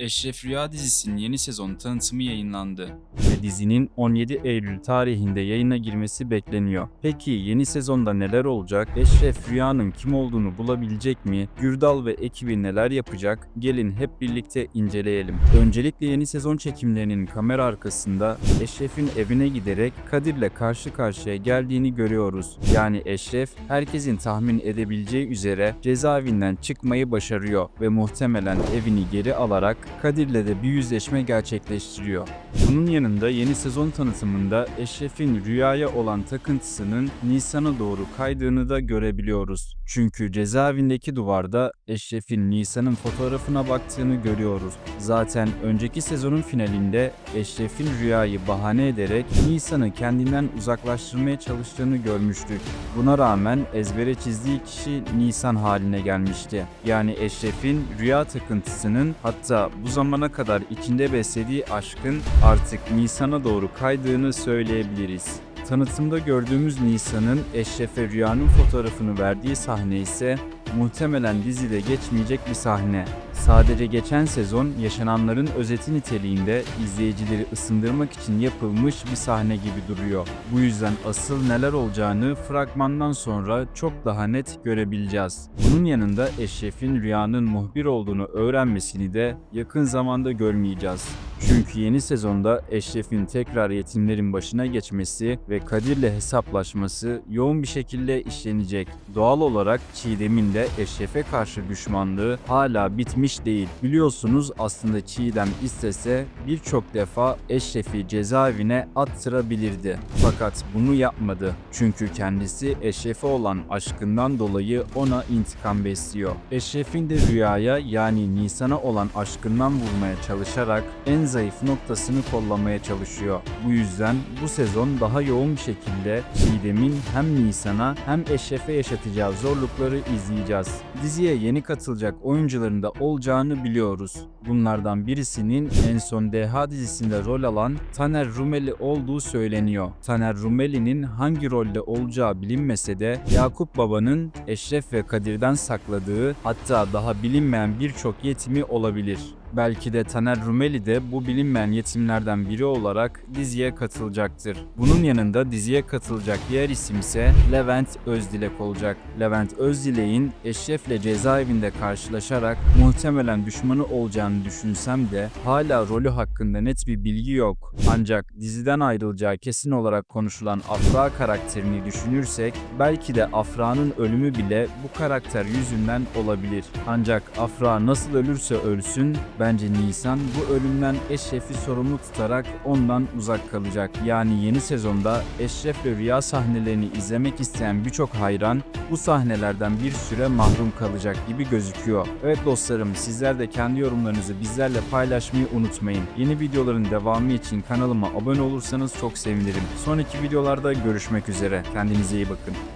Eşref Rüya dizisinin yeni sezon tanıtımı yayınlandı. ve dizinin 17 Eylül tarihinde yayına girmesi bekleniyor. Peki yeni sezonda neler olacak? Eşref Rüya'nın kim olduğunu bulabilecek mi? Gürdal ve ekibi neler yapacak? Gelin hep birlikte inceleyelim. Öncelikle yeni sezon çekimlerinin kamera arkasında Eşref'in evine giderek Kadir'le karşı karşıya geldiğini görüyoruz. Yani Eşref herkesin tahmin edebileceği üzere cezaevinden çıkmayı başarıyor ve muhtemelen evini geri alarak Kadir'le de bir yüzleşme gerçekleştiriyor. Bunun yanında yeni sezon tanıtımında Eşref'in rüyaya olan takıntısının Nisan'a doğru kaydığını da görebiliyoruz. Çünkü cezaevindeki duvarda Eşref'in Nisan'ın fotoğrafına baktığını görüyoruz. Zaten önceki sezonun finalinde Eşref'in rüyayı bahane ederek Nisan'ı kendinden uzaklaştırmaya çalıştığını görmüştük. Buna rağmen ezbere çizdiği kişi Nisan haline gelmişti. Yani Eşref'in rüya takıntısının hatta bu zamana kadar içinde beslediği aşkın artık Nisan'a doğru kaydığını söyleyebiliriz. Tanıtımda gördüğümüz Nisan'ın Eşref'e rüyanın fotoğrafını verdiği sahne ise muhtemelen dizide geçmeyecek bir sahne. Sadece geçen sezon yaşananların özeti niteliğinde izleyicileri ısındırmak için yapılmış bir sahne gibi duruyor. Bu yüzden asıl neler olacağını fragmandan sonra çok daha net görebileceğiz. Bunun yanında Eşref'in rüyanın muhbir olduğunu öğrenmesini de yakın zamanda görmeyeceğiz. Çünkü yeni sezonda Eşref'in tekrar yetimlerin başına geçmesi ve Kadir'le hesaplaşması yoğun bir şekilde işlenecek. Doğal olarak Çiğdem'in de Eşref'e karşı düşmanlığı hala bitmiş değil. Biliyorsunuz aslında Çiğdem istese birçok defa Eşref'i cezaevine attırabilirdi. Fakat bunu yapmadı. Çünkü kendisi Eşref'e olan aşkından dolayı ona intikam besliyor. Eşref'in de rüyaya yani Nisan'a olan aşkından vurmaya çalışarak en zayıf noktasını kollamaya çalışıyor. Bu yüzden bu sezon daha yoğun bir şekilde Çiğdem'in hem Nisan'a hem Eşref'e yaşatacağı zorlukları izleyeceğiz. Diziye yeni katılacak oyuncuların da olacağını biliyoruz. Bunlardan birisinin en son DH dizisinde rol alan Taner Rumeli olduğu söyleniyor. Taner Rumeli'nin hangi rolde olacağı bilinmese de Yakup Baba'nın Eşref ve Kadir'den sakladığı hatta daha bilinmeyen birçok yetimi olabilir. Belki de Taner Rumeli de bu bilinmeyen yetimlerden biri olarak diziye katılacaktır. Bunun yanında diziye katılacak diğer isim ise Levent Özdilek olacak. Levent Özdilek'in Eşref'le cezaevinde karşılaşarak muhtemelen düşmanı olacağını düşünsem de hala rolü hakkında net bir bilgi yok. Ancak diziden ayrılacağı kesin olarak konuşulan Afra karakterini düşünürsek belki de Afra'nın ölümü bile bu karakter yüzünden olabilir. Ancak Afra nasıl ölürse ölsün bence Nisan bu ölümden Eşref'i sorumlu tutarak ondan uzak kalacak. Yani yeni sezonda Eşref ve Rüya sahnelerini izlemek isteyen birçok hayran bu sahnelerden bir süre mahrum kalacak gibi gözüküyor. Evet dostlarım sizler de kendi yorumlarınızı bizlerle paylaşmayı unutmayın. Yeni videoların devamı için kanalıma abone olursanız çok sevinirim. Sonraki videolarda görüşmek üzere. Kendinize iyi bakın.